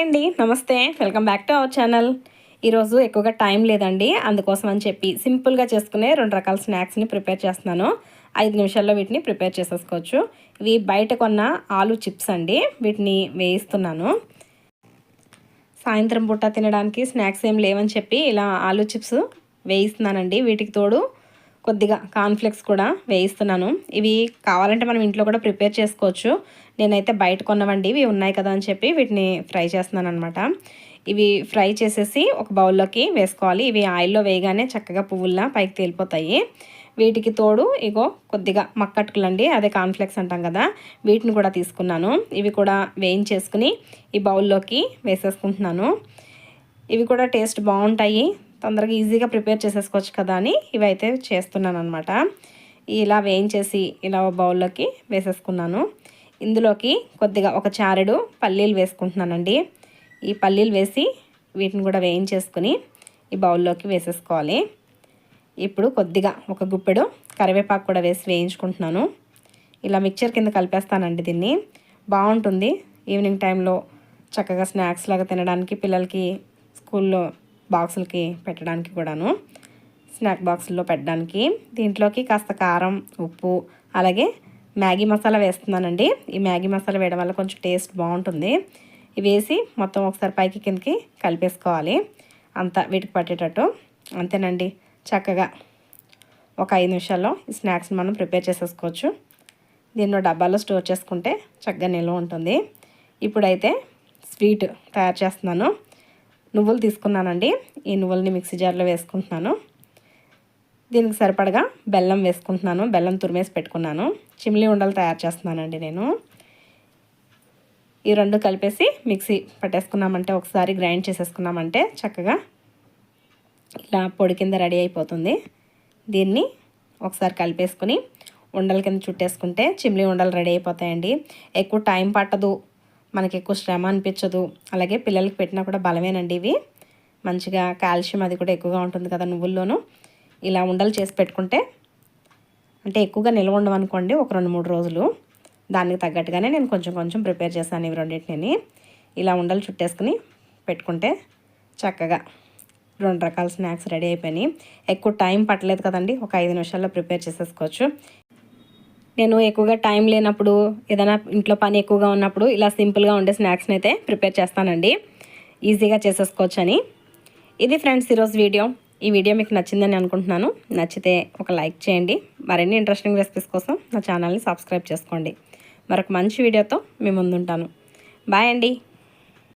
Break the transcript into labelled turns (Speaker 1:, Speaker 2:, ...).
Speaker 1: Hi అండి నమస్తే. Welcome back to our channel. ఈరోజు ఎక్కువగా టైం లేదండి. అందుకోసం అని చెప్పి సింపుల్గా చేసుకునే రెండు రకాల స్నాక్స్ని ప్రిపేర్ చేస్తున్నాను. ఐదు నిమిషాల్లో వీటిని ప్రిపేర్ చేసేసుకోవచ్చు. ఇవి బయట కొన్న ఆలు చిప్స్ అండి. వీటిని వేయిస్తున్నాను. సాయంత్రం పూట తినడానికి స్నాక్స్ ఏం లేవని చెప్పి ఇలా ఆలు చిప్స్ వేయిస్తున్నానండి. వీటికి తోడు కొద్దిగా కాన్ఫ్లెక్స్ కూడా వేయిస్తున్నాను. ఇవి కావాలంటే మనం ఇంట్లో కూడా ప్రిపేర్ చేసుకోవచ్చు. నేనైతే బయట కొన్నవండి ఇవి ఉన్నాయి కదా అని చెప్పి వీటిని ఫ్రై చేస్తున్నాను అనమాట ఇవి ఫ్రై చేసేసి ఒక బౌల్లోకి వేసుకోవాలి. ఇవి ఆయిల్లో వేయగానే చక్కగా పువ్వుల్లా పైకి తేలిపోతాయి. వీటికి తోడు ఇగో కొద్దిగా మక్కట్టుకులండి అదే కాన్ఫ్లెక్స్ అంటాం కదా వీటిని కూడా తీసుకున్నాను. ఇవి కూడా వేయించేసుకుని ఈ బౌల్లోకి వేసేసుకుంటున్నాను. ఇవి కూడా టేస్ట్ బాగుంటాయి. తొందరగా ఈజీగా ప్రిపేర్ చేసేసుకోవచ్చు కదా అని ఇవైతే చేస్తున్నాను అనమాట ఇలా వేయించేసి ఇలా బౌల్లోకి వేసేసుకున్నాను. ఇందులోకి కొద్దిగా ఒక చారెడు పల్లీలు వేసుకుంటున్నానండి. ఈ పల్లీలు వేసి వీటిని కూడా వేయించేసుకుని ఈ బౌల్లోకి వేసేసుకోవాలి. ఇప్పుడు కొద్దిగా ఒక గుప్పెడు కరివేపాకు కూడా వేసి వేయించుకుంటున్నాను. ఇలా మిక్చర్ కింద కలిపేస్తానండి దీన్ని. బాగుంటుంది. ఈవినింగ్ టైంలో చక్కగా స్నాక్స్ లాగా తినడానికి పిల్లలకి స్కూల్లో బాక్సులకి పెట్టడానికి కూడాను. స్నాక్ బాక్సుల్లో పెట్టడానికి. దీంట్లోకి కాస్త కారం ఉప్పు అలాగే మ్యాగీ మసాలా వేస్తున్నానండి. ఈ మ్యాగీ మసాలా వేయడం వల్ల కొంచెం టేస్ట్ బాగుంటుంది. ఇవి వేసి మొత్తం ఒకసారి పైకి కిందకి కలిపేసుకోవాలి. అంతా వీటికి పట్టేటట్టు. అంతేనండి. చక్కగా ఒక ఐదు నిమిషాల్లో ఈ స్నాక్స్ని మనం ప్రిపేర్ చేసేసుకోవచ్చు. దీన్ని డబ్బాలో స్టోర్ చేసుకుంటే చక్కగా నిల్వ ఉంటుంది. ఇప్పుడైతే స్వీట్ తయారు చేస్తున్నాను. నువ్వులు తీసుకున్నానండి. ఈ నువ్వుల్ని మిక్సీ జార్లో వేసుకుంటున్నాను. దీనికి సరిపడగా బెల్లం వేసుకుంటున్నాను. బెల్లం తురిమేసి పెట్టుకున్నాను. చిమ్లీ ఉండలు తయారు చేస్తున్నానండి నేను. ఈ రెండు కలిపేసి మిక్సీ పట్టేసుకున్నామంటే ఒకసారి గ్రైండ్ చేసేసుకున్నామంటే చక్కగా ఇలా పొడి కింద రెడీ అయిపోతుంది. దీన్ని ఒకసారి కలిపేసుకుని ఉండల కింద చుట్టేసుకుంటే చిమ్లీ ఉండలు రెడీ అయిపోతాయండి. ఎక్కువ టైం పట్టదు. మనకి ఎక్కువ శ్రమ అనిపించదు. అలాగే పిల్లలకి పెట్టినా కూడా బలమేనండి ఇవి. మంచిగా కాల్షియం అది కూడా ఎక్కువగా ఉంటుంది కదా నువ్వుల్లోనూ. ఇలా ఉండలు చేసి పెట్టుకుంటే అంటే ఎక్కువగా నిల్వ ఉండవనుకోండి ఒక రెండు మూడు రోజులు. దానికి తగ్గట్టుగానే నేను కొంచెం కొంచెం ప్రిపేర్ చేశాను ఇవి రెండింటిని. ఇలా ఉండలు చుట్టేసుకుని పెట్టుకుంటే చక్కగా రెండు రకాల స్నాక్స్ రెడీ అయిపోయినాయి. ఎక్కువ టైం పట్టలేదు కదండి. ఒక ఐదు నిమిషాల్లో ప్రిపేర్ చేసేసుకోవచ్చు. నేను ఎక్కువగా టైం లేనప్పుడు ఏదైనా ఇంట్లో పని ఎక్కువగా ఉన్నప్పుడు ఇలా సింపుల్గా ఉండే స్నాక్స్ని అయితే ప్రిపేర్ చేస్తానండి. ఈజీగా చేసేసుకోవచ్చని. ఇది ఫ్రెండ్స్ ఈరోజు వీడియో. ఈ వీడియో మీకు నచ్చిందని అనుకుంటున్నాను. నచ్చితే ఒక లైక్ చేయండి. మరిన్ని ఇంట్రెస్టింగ్ రెసిపీస్ కోసం నా ఛానల్ని సబ్స్క్రైబ్ చేసుకోండి. మరొక మంచి వీడియోతో మీ ముందుంటాను. బాయ్ అండి.